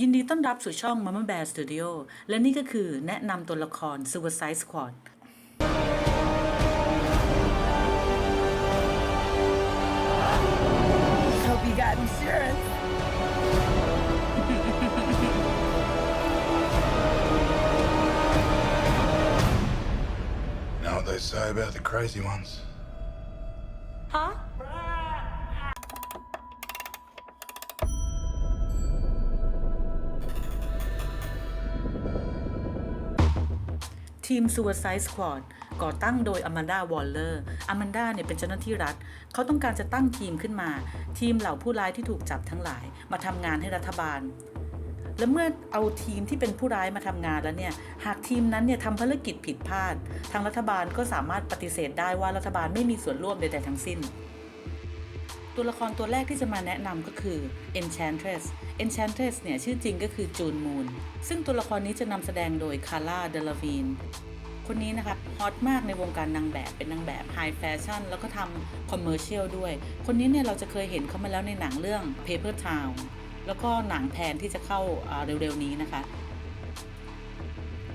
ยินดีต้อนรับสู่ช่อง Mama Bear Studio และนี่ก็คือแนะนำตัวละคร Suicide Squad Hope you got insurance. Know what they say about the crazy ones? ทีม Suicide Squad ก่อตั้งโดย Amanda Waller Amanda เนี่ยเป็นเจ้าหน้าที่รัฐ เขาต้องการจะตั้งทีมขึ้นมา ทีมเหล่าผู้ร้ายที่ถูกจับทั้งหลาย มาทำงานให้รัฐบาล และเมื่อเอาทีมที่เป็นผู้ร้ายมาทำงานแล้วเนี่ย หากทีมนั้นเนี่ยทำภารกิจผิดพลาด ทางรัฐบาลก็สามารถปฏิเสธได้ว่ารัฐบาลไม่มีส่วนร่วมใดๆทั้งสิ้น ตัวละครตัวแรกที่จะมาแนะนำก็คือ Enchantress Enchantress เนี่ยชื่อจริงก็คือจูนมูนซึ่งตัวละครนี้จะนำแสดงโดยคาร่าเดลวีนคนนี้นะคะฮอตมากในวงการนางแบบเป็นนางแบบไฮแฟชั่นแล้วก็ทำคอมเมอร์เชียลด้วย คนนี้เนี่ยเราจะเคยเห็นเขามาแล้วในหนังเรื่อง Paper Town แล้วก็หนังแพนที่จะเข้าเร็วๆนี้นะคะ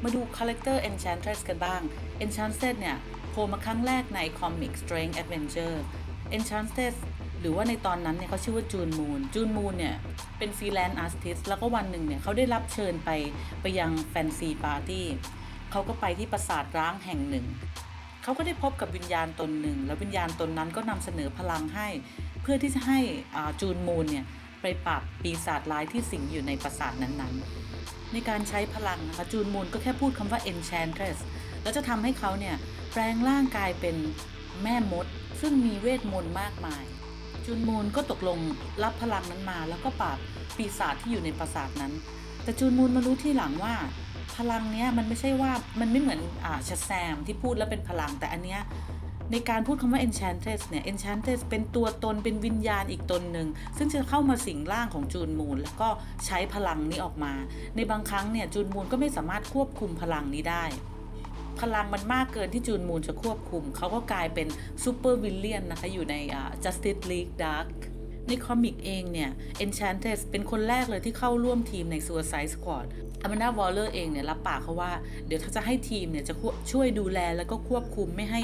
มาดูคาแรคเตอร์ Enchantress กันบ้าง Enchantress เนี่ยโผล่มาครั้งแรกในคอมิก Strange Adventure Enchantress หรือว่าในตอนนั้นเนี่ยเขาชื่อว่าจูนมูนจูนมูนเนี่ยเป็นฟรีแลนซ์อาร์ติสแล้วก็วันหนึ่งเนี่ยเขาได้รับเชิญไปไปยังแฟนซีปาร์ตี้เขาก็ไปที่ปราสาทร้างแห่งหนึ่งเขาก็ได้พบกับวิญญาณตนหนึ่ง แล้ววิญญาณตนนั้นก็นำเสนอพลังให้ เพื่อที่จะให้อ่าจูนมูนเนี่ยไปปราบปีศาจร้ายที่สิงอยู่ในปราสาทนั้นๆ ในการใช้พลังนะคะจูนมูนก็แค่พูดคำว่า enchantress แล้วจะทำให้เขาเนี่ยแปลงร่างกายเป็นแม่มด ซึ่งมีเวทมนต์มากมาย จูนมูนก็ตกลงรับพลังนั้นมา แล้วก็ปราบปีศาจที่อยู่ในปราสาทนั้น แต่จูนมูนมารู้ที่หลังว่า พลังเนี้ยมันไม่ใช่ว่ามันไม่เหมือนอ่าชาแซมที่พูดแล้วเป็นพลังแต่อันเนี้ยในการพูดคำว่า enchantress เนี่ย enchantress เป็นตัวตนเป็นวิญญาณอีกตนหนึ่ง ซึ่งจะเข้ามาสิงร่างของจูนมูนแล้วก็ใช้พลังนี้ออกมา ในบางครั้งเนี่ยจูนมูนก็ไม่สามารถควบคุมพลังนี้ได้ พลังมันมากเกินที่จูนมูนจะควบคุม เขาก็กลายเป็นซูเปอร์วิลเลียนนะคะ อยู่ใน Justice League Dark ในคอมิกเองเนี่ย Enchantress เป็นคนแรกเลยที่เข้าร่วมทีมใน Suicide Squad Amanda Waller เองเนี่ยรับปากเขาว่า เดี๋ยวถ้าจะให้ทีมเนี่ยจะช่วยดูแลแล้วก็ควบคุมไม่ให้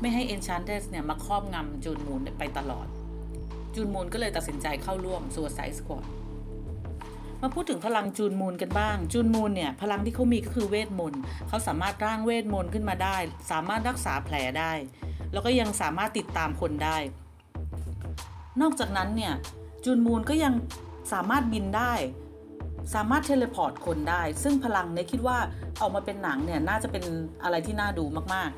ไม่ให้ Enchantress เนี่ยมาครอบงำจูนมูนไปตลอด จูนมูนก็เลยตัดสินใจเข้าร่วม Suicide Squad มาพูดถึงพลังจูนมูนกันบ้าง จูนมูนเนี่ยพลังที่เขามีก็คือเวทมนต์เขาสามารถร่างเวทมนต์ขึ้นมาได้ สามารถรักษาแผลได้ แล้วก็ยังสามารถติดตามคนได้ นอกจากนั้นเนี่ยจูนมูนก็ยังสามารถบินได้ สามารถเทเลพอร์ตคนได้ ซึ่งพลังเนี่ยคิดว่าออกมาเป็นหนังเนี่ยน่าจะเป็นอะไรที่น่าดูมาก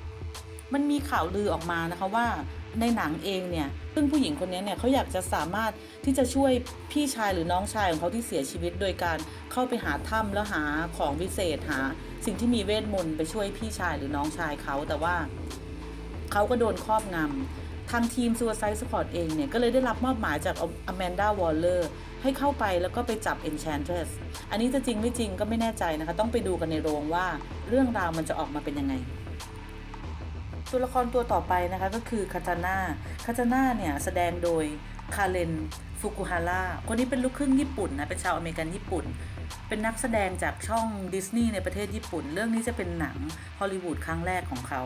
ๆ มันมีข่าวลือออกมานะคะว่า ในหนังเองเนี่ยซึ่งผู้หญิงคนนี้เนี่ยเขาอยากจะสามารถที่จะช่วยพี่ชายหรือน้องชายของเขาที่เสียชีวิต โดยการเข้าไปหาถ้ำแล้วหาของวิเศษหา สิ่งที่มีเวทมนต์ไปช่วยพี่ชายหรือน้องชายเขาแต่ว่าเขาก็โดนครอบงำทางทีม Suicide Squad เองเนี่ยก็เลยได้รับมอบหมายจาก Amanda Waller ให้เข้าไปแล้วก็ไปจับ Enchantress อันนี้จะจริงไม่จริงก็ไม่แน่ใจนะคะ ต้องไปดูกันในโรงว่าเรื่องราวมันจะออกมาเป็นยังไง ตัวละครตัวต่อไปนะคะก็คือคาตาน่าคาตาน่าเนี่ยแสดงโดยคาเรนฟุกุฮาร่าคนนี้เป็นลูกครึ่งญี่ปุ่นนะ เป็นชาวอเมริกันญี่ปุ่น เป็นนักแสดงจากช่องดิสนีย์ในประเทศญี่ปุ่น เรื่องนี้จะเป็นหนังฮอลลีวูดครั้งแรกของเขา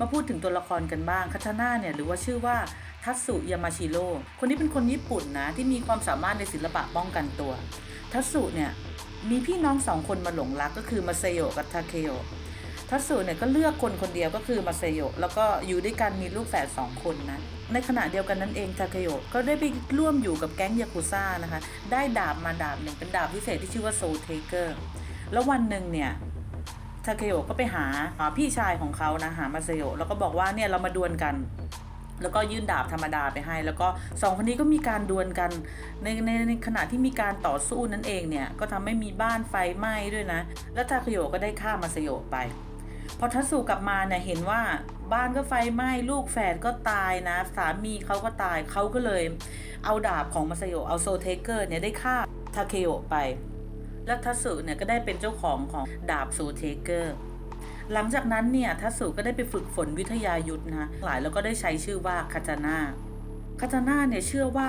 มาพูดถึงตัวละครกันบ้างคาตาน่าเนี่ยหรือว่าชื่อว่าทัตสุยามาชิโร่คนนี้เป็นคนญี่ปุ่นนะ ที่มีความสามารถในศิลปะป้องกันตัว ทัตสุเนี่ยมีพี่น้องสองคนมาหลงรักก็คือมาเซโยะกับทาเคโยะ ทัตสุเนี่ยก็เลือกคนคนเดียวก็คือมาเซโยแล้วก็อยู่ด้วยกันมีลูกแฝดสองคนนะในขณะเดียวกันนั้นเองทาเคโยก็ได้ไปร่วมอยู่กับแก๊งยากุซ่านะคะ ได้ดาบมาดาบหนึ่งเป็นดาบพิเศษที่ชื่อว่าโซเทเกอร์แล้ววันหนึ่งเนี่ยทาเคโยก็ไปหาหาพี่ชายของเขานะหามาเซโยแล้วก็บอกว่าเนี่ยเรามาดวลกันแล้วก็ยื่นดาบธรรมดาไปให้ แล้วก็สองคนนี้ก็มีการดวลกัน ในในในขณะที่มีการต่อสู้นั่นเองเนี่ย ก็ทำให้มีบ้านไฟไหม้ด้วยนะ แล้วทาเคโยก็ได้ฆ่ามาเซโยไป พอทัตสุกลับมาเนี่ยเห็นว่าบ้านก็ไฟไหม้ลูกแฝดก็ตายนะ สามีเขาก็ตายเขาก็เลย เอาดาบของมาซาโยเอาโซเทเกอร์เนี่ยได้ฆ่าทาเคโอไป แล้วทัตสุเนี่ยก็ได้เป็นเจ้าของของดาบโซเทเกอร์หลังจากนั้นเนี่ยทัตสุก็ได้ไปฝึกฝนวิทยายุทธนะหลายแล้วก็ได้ใช้ชื่อว่าคาตาน่าคาตาน่าเนี่ยเชื่อว่า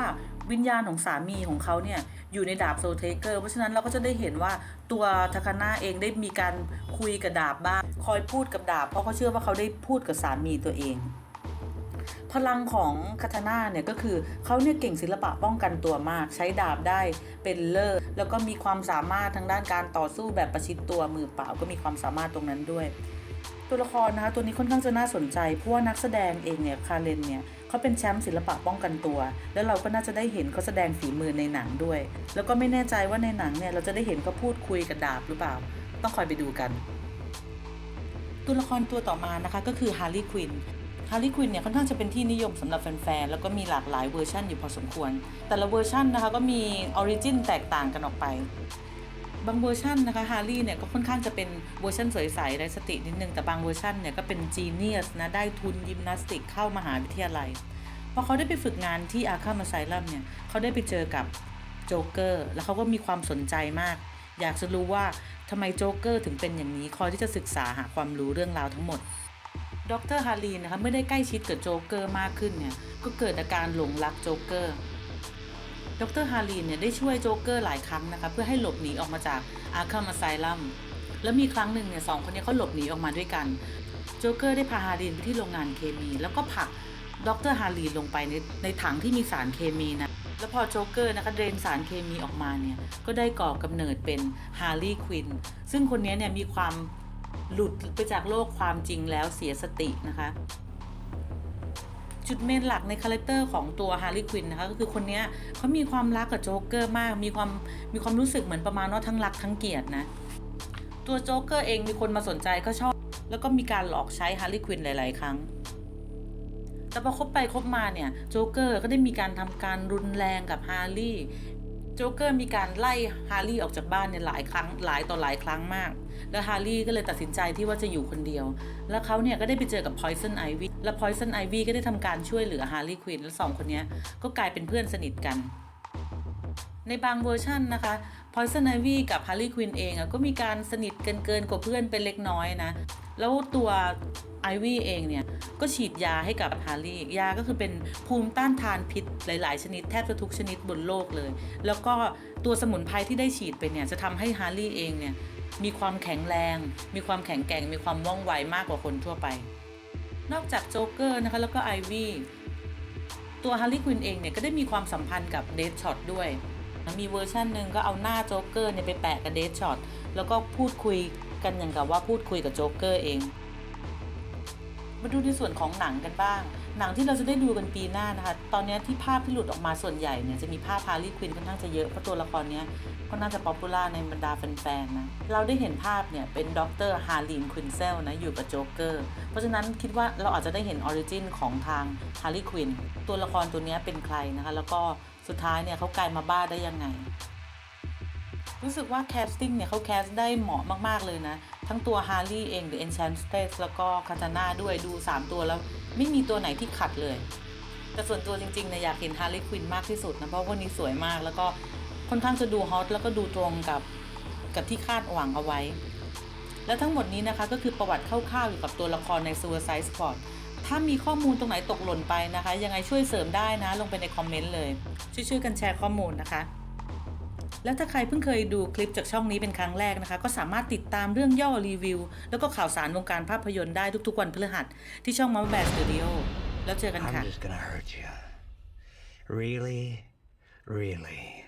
วิญญาณของสามีของเขาเนี่ยอยู่ในดาบโซเทเกอร์เพราะฉะนั้นเราก็จะได้เห็นว่าตัวทาคาน่าเองได้มีการคุยกับดาบบ้าง คอยพูดกับดาบ เพราะเขาเชื่อว่าเขาได้พูดกับสามีตัวเอง พลังของคาทาน่าเนี่ยก็คือเขาเนี่ยเก่งศิลปะป้องกันตัวมาก ใช้ดาบได้เป็นเลิศแล้วก็มีความสามารถทางด้านการต่อสู้แบบประชิดตัวมือเปล่าก็มีความสามารถตรงนั้นด้วย ตัวละครนะคะตัวนี้ค่อนข้างจะน่าสนใจเพราะว่านักแสดงเองเนี่ยคาเลนเนี่ย เขาเป็นแชมป์ศิลปะป้องกันตัว แล้วเราก็น่าจะได้เห็นเขาแสดงฝีมือในหนังด้วย แล้วก็ไม่แน่ใจว่าในหนังเนี่ยเราจะได้เห็นเขาพูดคุยกับดาบหรือเปล่า ต้องคอยไปดูกัน ตัวละครตัวต่อมานะคะก็คือฮาร์ลีควินฮาร์ลีควินเนี่ยค่อนข้างจะเป็นที่นิยมสำหรับแฟนๆ แล้วก็มีหลากหลายเวอร์ชันอยู่พอสมควร แต่ละเวอร์ชันนะคะก็มีออริจินแตกต่างกันออกไป บางเวอร์ชันนะคะฮาร์ลีเนี่ยก็ค่อนข้างจะเป็นเวอร์ชันสวยใสไร้สตินิดนึง แต่บางเวอร์ชันเนี่ยก็เป็นจีเนียสนะได้ทุนยิมนาสติกเข้ามหาวิทยาลัยพอเขาได้ไปฝึกงานที่อาคามาไซลัมเนี่ยเขาได้ไปเจอกับโจ๊กเกอร์แล้วเขาก็มีความสนใจมาก อยากจะรู้ว่าทำไมโจ๊กเกอร์ถึงเป็นอย่างนี้ คอยที่จะศึกษาหาความรู้เรื่องราวทั้งหมด ดรฮารีนะคะเมื่อได้ใกล้ชิดกับโจ๊กเกอร์มากขึ้นเนี่ย ก็เกิดอาการหลงรักโจ๊กเกอร์ ดรฮารีนเนี่ยได้ช่วยโจ๊กเกอร์หลายครั้งนะคะเพื่อให้หลบหนีออกมาจากอาคามาไซลัมแล้วมีครั้งหนึ่งเนี่ยสองคนนี้เขาหลบหนีออกมาด้วยกันโจ๊กเกอร์ได้พาฮารีนไปที่โรงงานเคมี แล้วก็ผลักดรฮารีนลงไปในในถังที่มีสารเคมีนะแล้วพอโจ๊กเกอร์นะคะเดรนสารเคมีออกมาเนี่ยก็ได้ก่อกำเนิดเป็นฮาร์ลีควินซึ่งคนนี้เนี่ยมีความหลุดไปจากโลกความจริงแล้วเสียสตินะคะ จุดเมนหลักในคาแรคเตอร์ของตัวฮาร์ลีควินนะคะก็คือคนนี้เขามีความรักกับโจ๊กเกอร์มาก มีความมีความรู้สึกเหมือนประมาณว่าทั้งรักทั้งเกลียดนะตัวโจ๊กเกอร์เองมีคนมาสนใจก็ชอบ แล้วก็มีการหลอกใช้ฮาร์ลีควินหลาย ๆ ครั้งแต่พอคบไปคบมาเนี่ยโจ๊กเกอร์ก็ได้มีการทำการรุนแรงกับฮาร์ลี่ จ๊กเกอร์มีการไล่ฮาร์ลี่ออกจากบ้านเนี่ยหลายครั้งหลายต่อหลายครั้งมาก แล้วฮาร์ลี่ก็เลยตัดสินใจที่ว่าจะอยู่คนเดียว แล้วเขาเนี่ยก็ได้ไปเจอกับ Poison Ivy และ Poison Ivy ก็ได้ทำการช่วยเหลือฮาร์ลี่ควินและสองคนนี้ก็กลายเป็นเพื่อนสนิทกัน ในบางเวอร์ชันนะคะ Poison Ivy กับ Harley Quinn เองอะก็มีการสนิทกันเกินกว่าเพื่อนเป็นเล็กน้อยนะ แล้วตัว Ivy เองเนี่ยก็ฉีดยาให้กับ Harley ยาก็คือเป็นภูมิต้านทานพิษหลาย ๆ ชนิดแทบจะทุกชนิดบนโลกเลย แล้วก็ตัวสมุนไพรที่ได้ฉีดไปเนี่ยจะทำให้ Harley เองเนี่ยมีความแข็งแรง มีความแข็งแกร่ง มีความว่องไวมากกว่าคนทั่วไป นอกจากโจ๊กเกอร์นะคะแล้วก็ Ivy ตัวฮาร์ลี่ควินเองเนี่ยก็ได้มีความสัมพันธ์กับเดดช็อตด้วยมีเวอร์ชันหนึ่งก็เอาหน้าโจ๊กเกอร์เนี่ยไปแปะกับเดดช็อตแล้วก็พูดคุยกันอย่างกับว่าพูดคุยกับโจ๊กเกอร์เอง มาดูในส่วนของหนังกันบ้าง หนังที่เราจะได้ดูกันปีหน้านะคะ ตอนนี้ที่ภาพที่หลุดออกมาส่วนใหญ่เนี่ยจะมีภาพฮาร์ลีควินค่อนข้างจะเยอะเพราะตัวละครเนี้ยก็น่าจะป๊อปปูล่าในบรรดาแฟนๆนะ เราได้เห็นภาพเนี่ยเป็นด็อกเตอร์ฮาร์ลีนควินเซลนะอยู่กับโจ๊กเกอร์ เพราะฉะนั้นคิดว่าเราอาจจะได้เห็นออริจินของทางฮาร์ลีควินตัวละครตัวนี้เป็นใครนะคะแล้วก็สุดท้ายเนี่ยเขากลายมาบ้าได้ยังไง รู้สึกว่าแคสติ้งเนี่ยเขาแคสได้เหมาะมาก ๆ เลยนะ ทั้งตัวฮาร์ e ี่เอง The Enchantress แล้วก็คาตาน่าด้วยดู 3 ตัวแล้ว ไม่มีตัวไหนที่ขัดเลย แต่ส่วนตัวจริงๆเนี่ยอยากเห็นฮาร์ e ี q ควินมากที่สุดนะ เพราะวันนี้สวยมากแล้วก็ค่อนข้างจะดูฮอตแล้วก็ดูตรงกับกับที่คาดหวังเอาไว้ และทั้งหมดนี้นะคะก็คือประวัติคร่าวๆเกี่กับตัวละครใน Suicide Squad ถ้ามีข้อมูลตรงไหนตกหล่นไปนะคะ ยังไงช่วยเสริมได้นะ ลงไปในคอมเมนต์เลย ช่วยๆกันแชร์ข้อมูลนะคะ แล้วถ้าใครเพิ่งเคยดูคลิปจากช่องนี้เป็นครั้งแรกนะคะ ก็สามารถติดตามเรื่องย่อรีวิว แล้วก็ข่าวสารวงการภาพยนตร์ได้ทุกๆวันพฤหัสที่ช่องมัมแบสตูดิโอแล้วเจอกันค่ะ Really, really